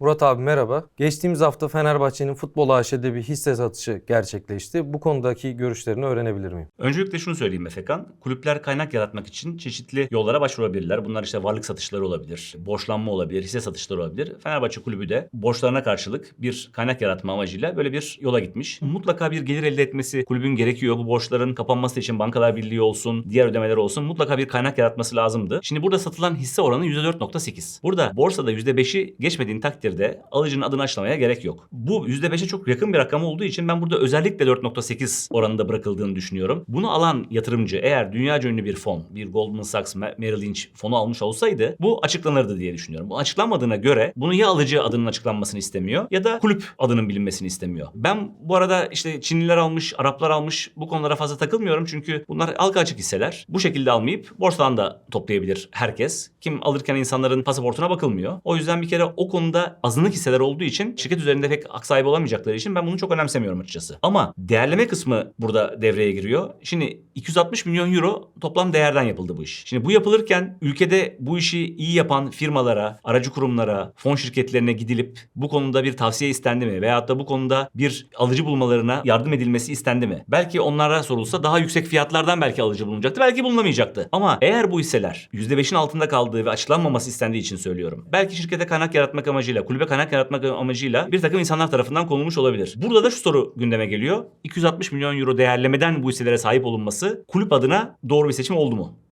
Murat abi merhaba. Geçtiğimiz hafta Fenerbahçe'nin futbol AŞ'de bir hisse satışı gerçekleşti. Bu konudaki görüşlerini öğrenebilir miyim? Öncelikle şunu söyleyeyim Efekan. Kulüpler kaynak yaratmak için çeşitli yollara başvurabilirler. Bunlar işte varlık satışları olabilir, borçlanma olabilir, hisse satışları olabilir. Fenerbahçe kulübü de borçlarına karşılık bir kaynak yaratma amacıyla böyle bir yola gitmiş. Mutlaka bir gelir elde etmesi kulübün gerekiyor. Bu borçların kapanması için bankalar birliği olsun, diğer ödemeler olsun mutlaka bir kaynak yaratması lazımdı. Şimdi burada satılan hisse oranı %4.8. Burada borsada %5'i geçmediğin takdirde alıcının adını açıklamaya gerek yok. Bu %5'e çok yakın bir rakam olduğu için ben burada özellikle 4.8 oranında bırakıldığını düşünüyorum. Bunu alan yatırımcı eğer dünyaca ünlü bir fon, bir Goldman Sachs, Merrill Lynch fonu almış olsaydı bu açıklanırdı diye düşünüyorum. Bu açıklanmadığına göre bunu ya alıcı adının açıklanmasını istemiyor ya da kulüp adının bilinmesini istemiyor. Ben bu arada işte Çinliler almış, Araplar almış bu konulara fazla takılmıyorum çünkü bunlar halka açık hisseler. Bu şekilde almayıp borsadan da toplayabilir herkes. Kim alırken insanların pasaportuna bakılmıyor. O yüzden bir kere o konuda azınlık hisseler olduğu için şirket üzerinde pek hak sahibi olamayacakları için ben bunu çok önemsemiyorum açıkçası. Ama değerleme kısmı burada devreye giriyor. Şimdi 260 milyon euro toplam değerden yapıldı bu iş. Şimdi bu yapılırken ülkede bu işi iyi yapan firmalara, aracı kurumlara, fon şirketlerine gidilip bu konuda bir tavsiye istendi mi? Veyahut da bu konuda bir alıcı bulmalarına yardım edilmesi istendi mi? Belki onlara sorulsa daha yüksek fiyatlardan belki alıcı bulunacaktı. Belki bulunamayacaktı. Ama eğer bu hisseler %5'in altında kaldığı ve açıklanmaması istendiği için söylüyorum. Belki şirkete kaynak yaratmak amacıyla, kulübe kaynak yaratmak amacıyla bir takım insanlar tarafından konulmuş olabilir. Burada da şu soru gündeme geliyor. 260 milyon euro değerlemeden bu hisselere sahip olunması kulüp adına doğru bir seçim oldu mu?